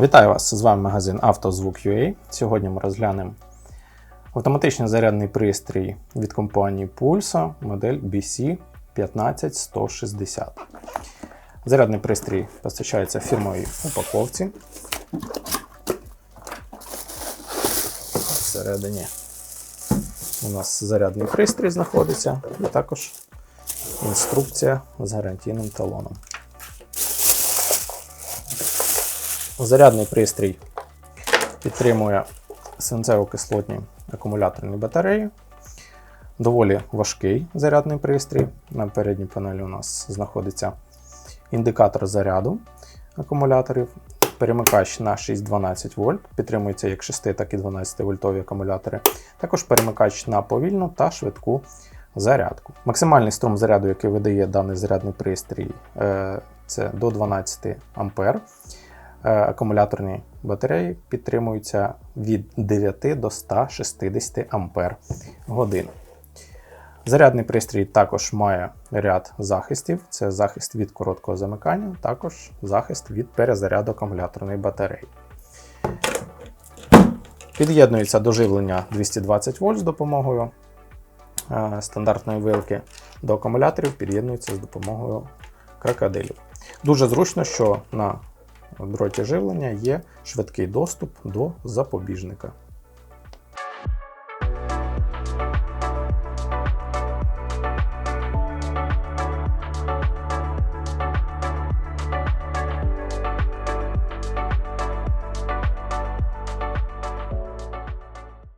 Вітаю вас! З вами магазин «Автозвук.UA». Сьогодні ми розглянемо автоматичний зарядний пристрій від компанії Pulso модель BC15160. Зарядний пристрій постачається в упаковці. Всередині у нас зарядний пристрій знаходиться і також інструкція з гарантійним талоном. Зарядний пристрій підтримує свинцево-кислотні акумуляторні батареї. Доволі важкий зарядний пристрій. На передній панелі у нас знаходиться індикатор заряду акумуляторів, перемикач на 6-12 вольт, підтримується як 6, так і 12 вольтові акумулятори. Також перемикач на повільну та швидку зарядку. Максимальний струм заряду, який видає даний зарядний пристрій, е, це до 12 ампер. Е, Акумуляторні батареї підтримуються від 9 до 160 ампер годин. Зарядний пристрій також має ряд захистів: це захист від короткого замикання, також захист від перезаряду акумуляторної батареї. Під'єднується до живлення 220 вольт з допомогою е, стандартної вилки. До акумуляторів під'єднується з допомогою крокодилів. Дуже зручно, що на дроті живлення є швидкий доступ до запобіжника.